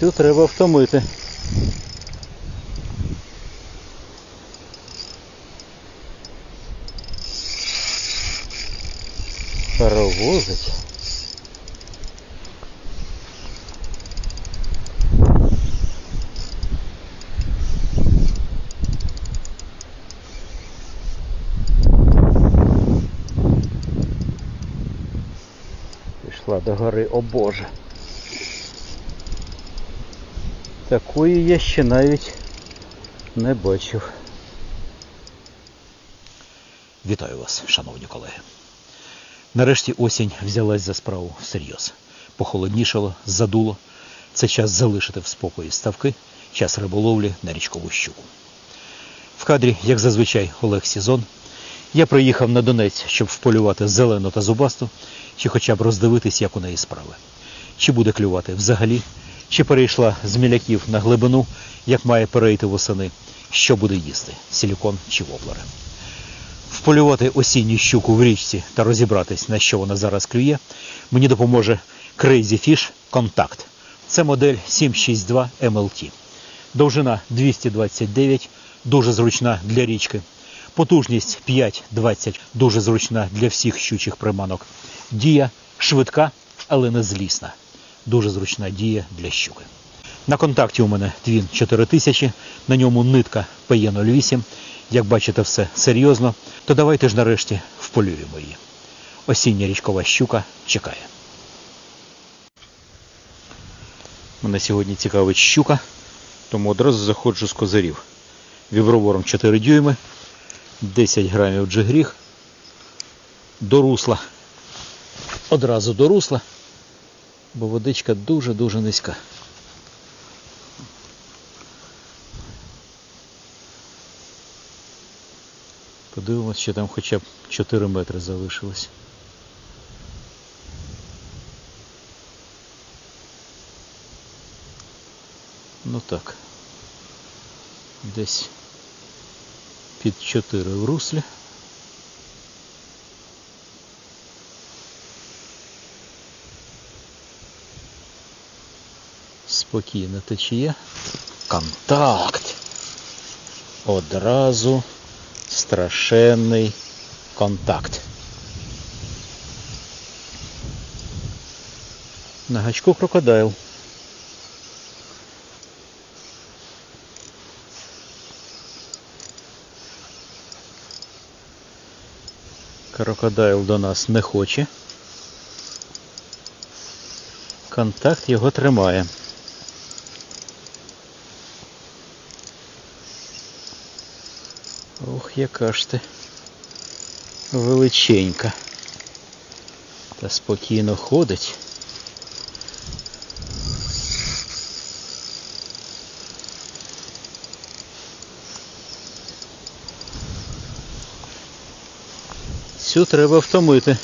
Цю треба втомити. Паровозить. Пішла до гори, о Боже. Такої я ще навіть не бачив. Вітаю вас, шановні колеги. Нарешті осінь взялась за справу всерйоз. Похолоднішало, задуло. Це час залишити в спокої ставки, час риболовлі на річкову щуку. В кадрі, як зазвичай, Олег Сізон. Я приїхав на Донець, щоб вполювати зелену та зубасту, чи хоча б роздивитись, як у неї справи. Чи буде клювати взагалі, чи перейшла з міляків на глибину, як має перейти восени, що буде їсти силікон чи воблери. Вполювати осінню щуку в річці та розібратись, на що вона зараз клює, мені допоможе Crazy Fish Contact. Це модель 762 MLT. Довжина 229, дуже зручна для річки. Потужність 5-20, дуже зручна для всіх щучих приманок. Дія швидка, але не злісна. Дуже зручна дія для щуки. На контакті у мене твін 4000, на ньому нитка PE08. Як бачите, все серйозно, то давайте ж нарешті вполюємо її. Осіння річкова щука чекає. Мене сьогодні цікавить щука, тому одразу заходжу з козирів. Вібровором 4 дюйми, 10 грамів джигріг, до русла. Одразу до русла, бо водичка дуже-дуже низька. Подивимось, що там хоча б 4 метри залишилось. Ну так. Десь під 4 в руслі. Спокійна течія. Контакт. Одразу страшенний контакт. На гачку крокодайл. Крокодайл до нас не хоче. Контакт його тримає. Яка ж ти величенька. Та спокійно ходить. Цю треба втомити.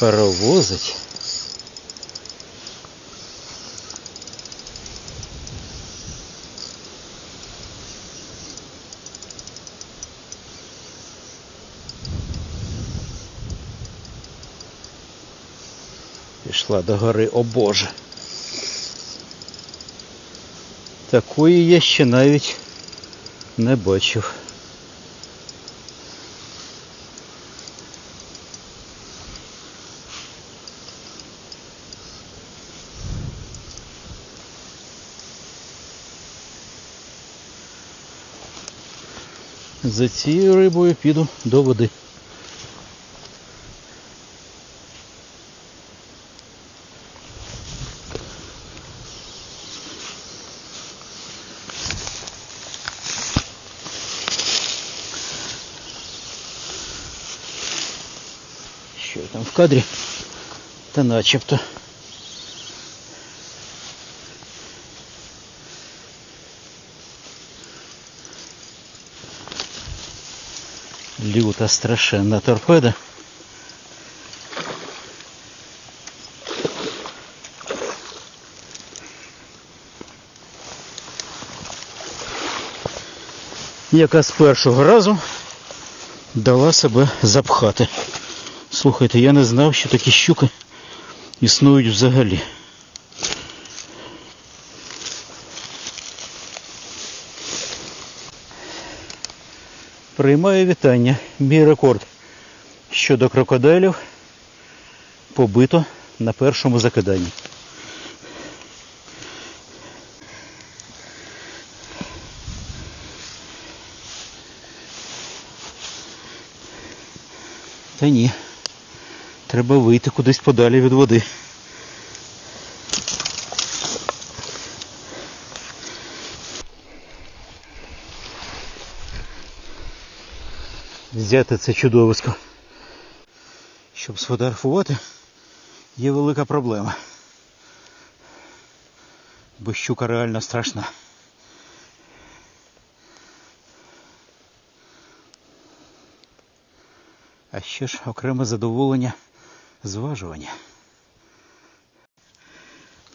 Паровозить. Пішла до гори, о Боже. Такої я ще навіть не бачив. За цією рибою піду до води. Що там в кадрі? Та начебто. Люта страшенна торпеда. Яка з першого разу дала себе запхати. Слухайте, я не знав, що такі щуки існують взагалі. Приймаю вітання. Мій рекорд щодо крокодилів побито на першому закиданні. Та ні. Треба вийти кудись подалі від води. Взяти це чудовисько. Щоб сфотографувати, є велика проблема. Бо щука реально страшна. А ще ж окреме задоволення зважування.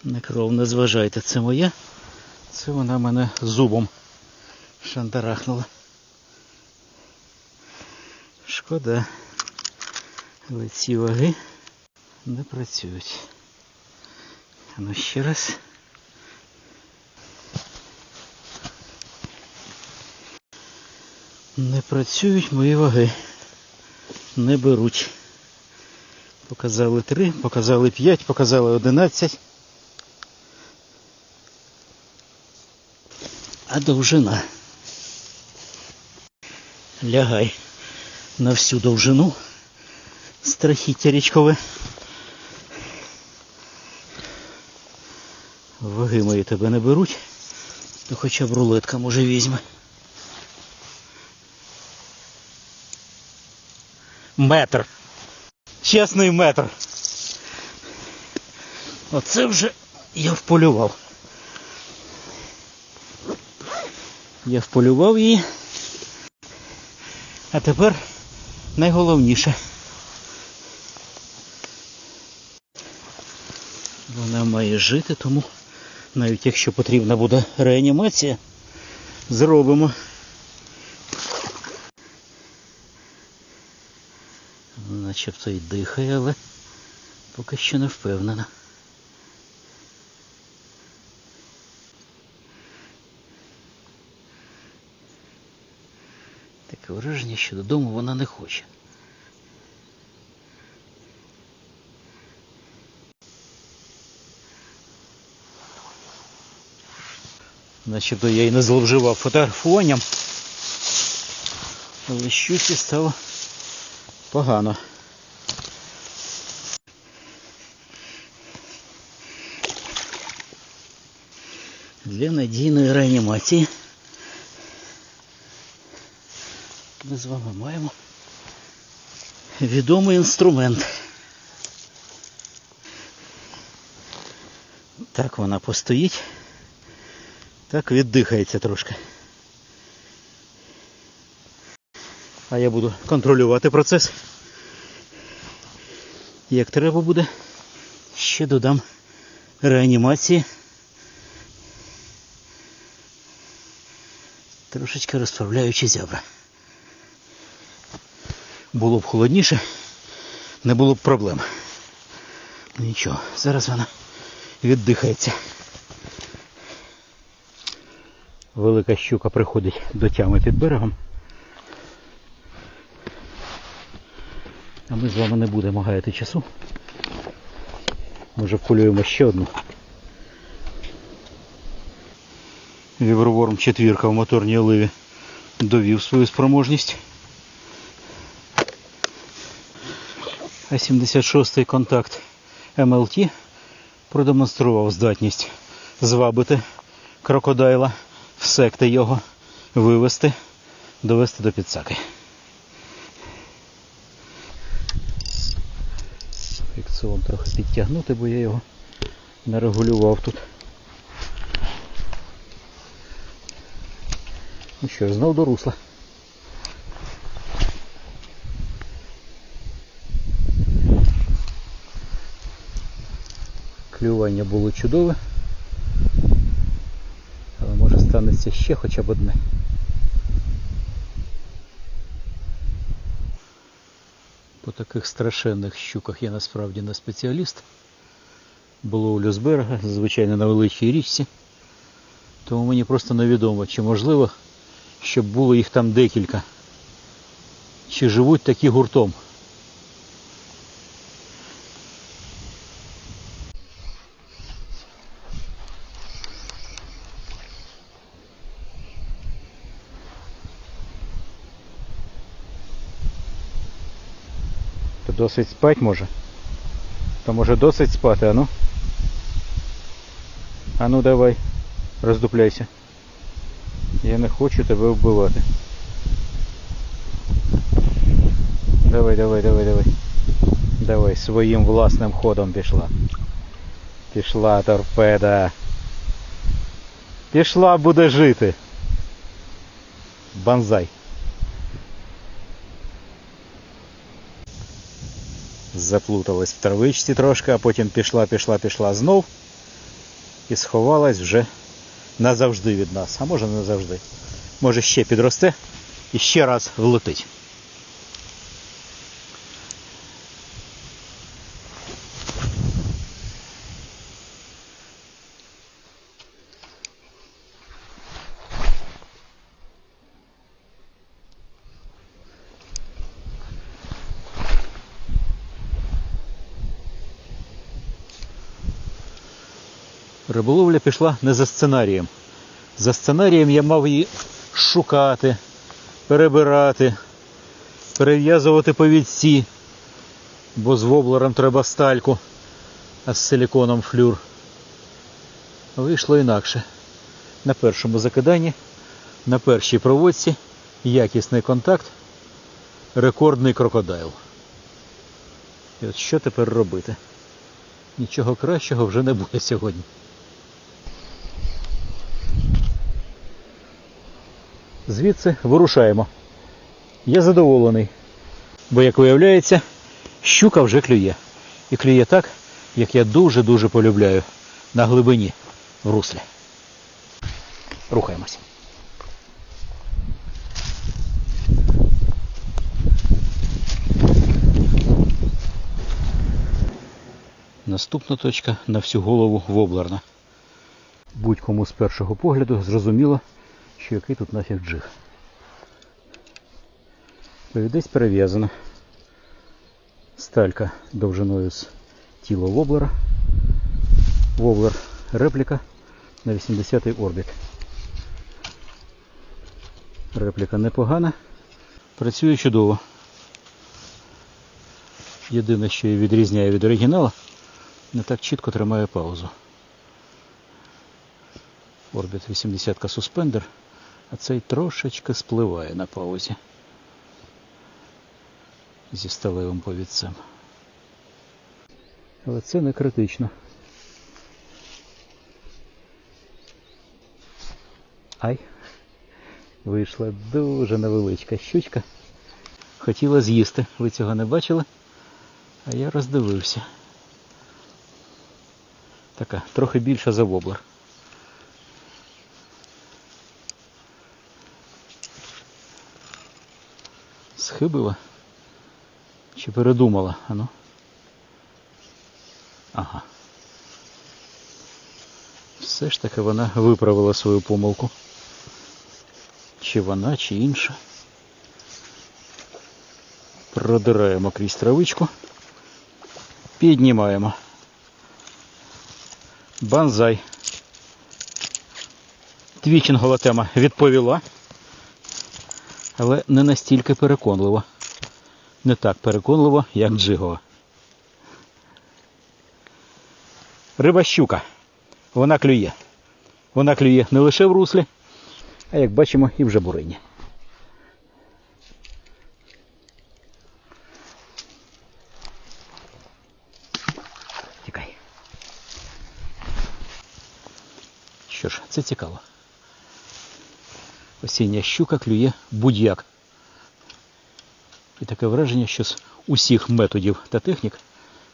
Не кров не зважайте, це моя. Це вона мене зубом шандарахнула. Шкода. Але ці ваги не працюють. Ну ще раз. Не працюють мої ваги. Не беруть. Показали 3, показали 5, показали 11. А довжина. Лягай на всю довжину. Страхіття річкове. Ваги мої тебе не беруть, то хоча б рулетка може візьме. Метр. Чесний метр. Оце вже я вполював. Я вполював її. А тепер найголовніше. Вона має жити, тому навіть якщо потрібна буде реанімація, зробимо. Начебто й дихає, але поки що не впевнена. Таке враження, що додому вона не хоче. Начебто я й не зловживав фотографуванням. Але щось і стало погано. Для надійної реанімації ми з вами маємо відомий інструмент. Так вона постоїть, так віддихається трошки. А я буду контролювати процес. Як треба буде, ще додам реанімації. Трошечки розправляючи зябра. Було б холодніше, не було б проблем. Нічого, зараз вона віддихається. Велика щука приходить до тями під берегом. А ми з вами не будемо гаяти часу. Може вполюємо ще одну. Вівроворм четвірка в моторній оливі довів свою спроможність. А 76-й контакт МЛТ продемонстрував здатність звабити крокодайла, всекти його, вивести, довести до підсаки. Фіксоон трохи підтягнути, бо я його не регулював тут. Ну що ж, знов до русла. Клювання було чудове. Але може станеться ще хоча б одне. По таких страшенних щуках я насправді не спеціаліст. Було у Люсберга, звичайно, на великій річці. Тому мені просто невідомо, чи можливо, щоб було їх там декілька. Чи живуть такі гуртом. То досить спать може. То може досить спати, а ну? А ну давай, роздупляйся. Я не хочу тебе вбивати. Давай, давай, давай, давай. Давай, своїм власним ходом пішла. Пішла торпеда. Пішла буде жити. Банзай. Заплуталась в травичці трошки, а потім пішла, пішла, пішла знов і сховалась вже назавжди від нас. А може не назавжди. Може ще підросте і ще раз влетить. Риболовля пішла не за сценарієм. За сценарієм я мав її шукати, перебирати, перев'язувати повідці, бо з воблером треба стальку, а з силіконом флюр. Вийшло інакше. На першому закиданні, на першій проводці якісний контакт, рекордний крокодайл. І от що тепер робити? Нічого кращого вже не буде сьогодні. Звідси вирушаємо. Я задоволений, бо, як виявляється, щука вже клює. І клює так, як я дуже-дуже полюбляю на глибині в руслі. Рухаємось. Наступна точка на всю голову воблерна. Будь-кому з першого погляду зрозуміло, що який тут нафіг джиг. Повідець перев'язано. Сталька довжиною з тіла воблера. Воблер репліка на 80-й орбіт. Репліка непогана. Працює чудово. Єдине, що її відрізняє від оригіналу, не так чітко тримає паузу. Орбіт 80-ка суспендер, а цей трошечки спливає на паузі зі сталевим повідцем. Але це не критично. Ай, вийшла дуже невеличка щучка. Хотіла з'їсти. Ви цього не бачили? А я роздивився. Така, трохи більша за воблер. Схибила? Чи передумала? Ану? Ага. Все ж таки вона виправила свою помилку. Чи вона, чи інша. Продираємо крізь травичку. Піднімаємо. Банзай. Твічингова тема відповіла, але не настільки переконливо. Не так переконливо, як джигова. Риба щука. Вона клює. Вона клює не лише в руслі, а як бачимо і в жабурині. Тікай. Що ж, це цікаво. Осіння щука клює будь-як. І таке враження, що з усіх методів та технік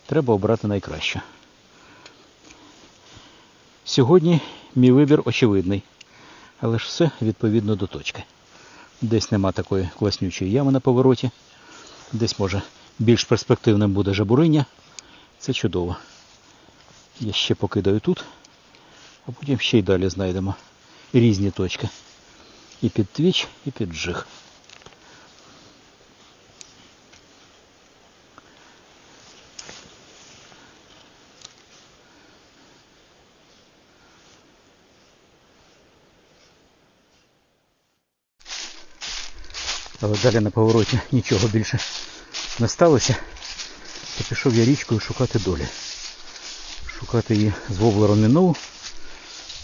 треба обрати найкраще. Сьогодні мій вибір очевидний, але ж все відповідно до точки. Десь нема такої класнючої ями на повороті, десь може більш перспективним буде жабуриння. Це чудово. Я ще покидаю тут, а потім ще й далі знайдемо різні точки. І під твіч, і під джиг. Але далі на повороті нічого більше не сталося. То пішов я річкою шукати долі. Шукати її з воблером мінову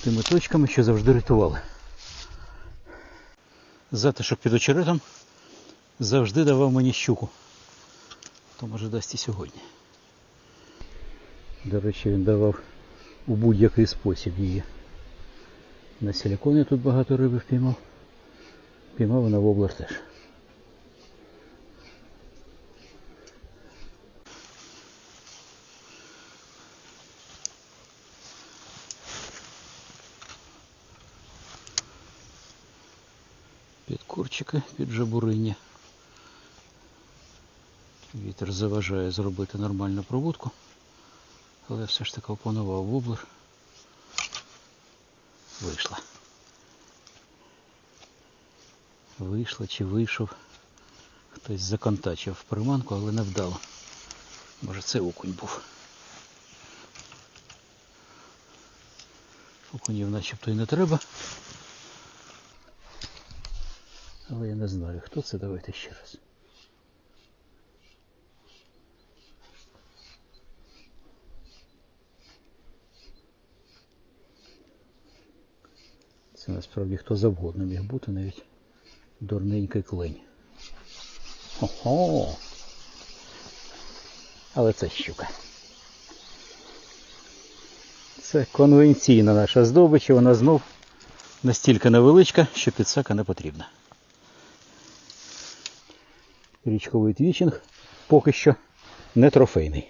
тими точками, що завжди рятували. Затишок під очеретом завжди давав мені щуку. То може дасть і сьогодні. До речі, він давав у будь-який спосіб її. На силіконі тут багато риби впіймав. Піймав і на воблер теж. Під під жабуриння. Вітер заважає зробити нормальну проводку, але все ж таки опанував воблер. Вийшла. Вийшла чи вийшов. Хтось законтачив приманку, але не вдало. Може це окунь був. Окунів начебто і не треба. Але я не знаю, хто це. Давайте ще раз. Це насправді хто завгодно міг бути, навіть дурненький клень. Ого! Але це щука. Це конвенційна наша здобич, і вона знов настільки невеличка, що підсака не потрібна. Річковий твічинг поки що не трофейний.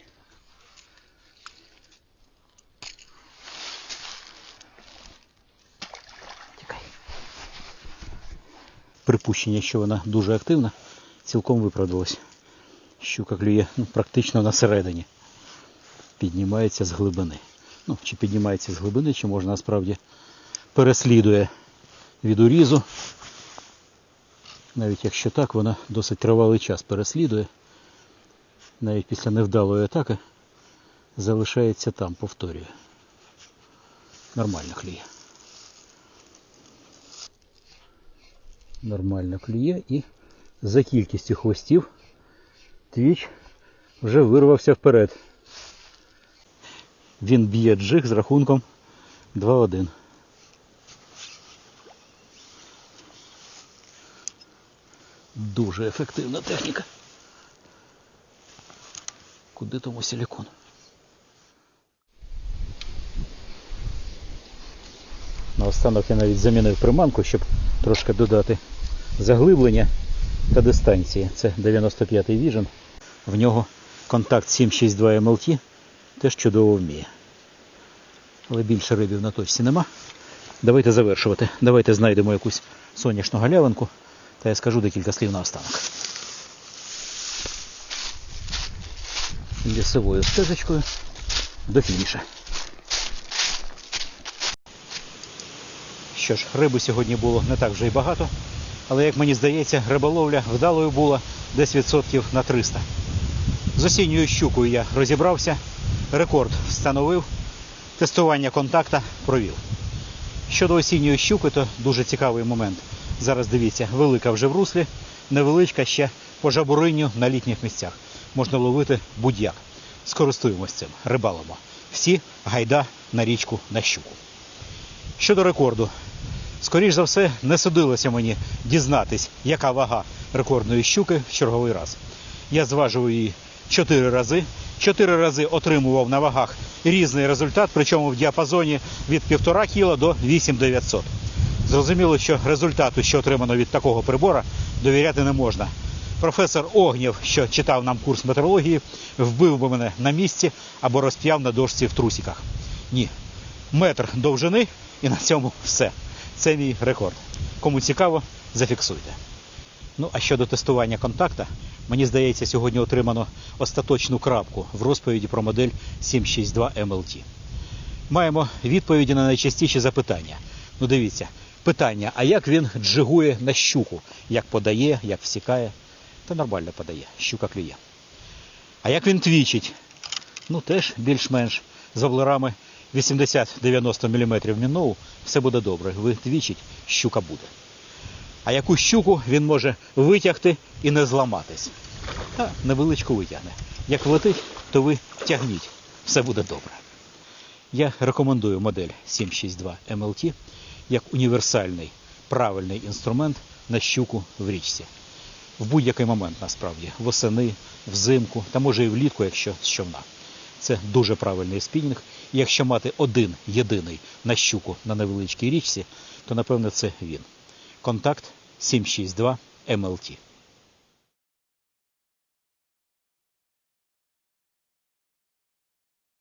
Припущення, що вона дуже активна, цілком виправдалось. Щука клює ну, практично на середині. Піднімається з глибини. Ну, чи піднімається з глибини, чи можна насправді переслідує від урізу. Навіть якщо так, вона досить тривалий час переслідує. Навіть після невдалої атаки залишається там, повторює. Нормально клює. Нормально клює і за кількістю хвостів твіч вже вирвався вперед. Він б'є джиг з рахунком 2-1. Дуже ефективна техніка. Куди тому силікон? Наостанок я навіть замінив приманку, щоб трошки додати заглиблення та дистанції. Це 95-й Vision. В нього контакт 762 MLT теж чудово вміє. Але більше рибів на точці нема. Давайте завершувати. Давайте знайдемо якусь сонячну галявинку. Та я скажу декілька слів на останок. Лісовою стежечкою до фініша. Що ж, риби сьогодні було не так вже й багато, але як мені здається, риболовля вдалою була десь відсотків на 300. З осінньою щукою я розібрався, рекорд встановив, тестування контакта провів. Щодо осінньої щуки, то дуже цікавий момент. Зараз дивіться, велика вже в руслі, невеличка ще по жабуринню на літніх місцях. Можна ловити будь-як. Скористуємось цим, рибалимо. Всі гайда на річку на щуку. Щодо рекорду, скоріш за все, не судилося мені дізнатись, яка вага рекордної щуки в черговий раз. Я зважував її чотири рази. Чотири рази отримував на вагах різний результат, причому в діапазоні від 1,5 кг до 8900. Зрозуміло, що результату, що отримано від такого прибора, довіряти не можна. Професор Огнєв, що читав нам курс метеорології, вбив би мене на місці або розп'яв на дошці в трусіках. Ні. Метр довжини і на цьому все. Це мій рекорд. Кому цікаво, зафіксуйте. Ну а щодо тестування контакта, Мені здається, сьогодні отримано остаточну крапку в розповіді про модель 762 MLT. Маємо відповіді на найчастіші запитання. Ну дивіться, питання, а як він джигує на щуку? Як подає, як всікає? Та нормально подає, щука клює. А як він твічить? Ну теж більш-менш з воблерами 80-90 мм міноу все буде добре. Ви твічить, щука буде. А яку щуку він може витягти і не зламатись? Та невеличку витягне. Як влетить, то ви тягніть, все буде добре. Я рекомендую модель 762 MLT як універсальний правильний інструмент на щуку в річці. В будь-який момент насправді, восени, взимку, та може і влітку, якщо з човна. Це дуже правильний спінінг. І якщо мати один єдиний на щуку на невеличкій річці, то напевне це він. Контакт 762 MLT.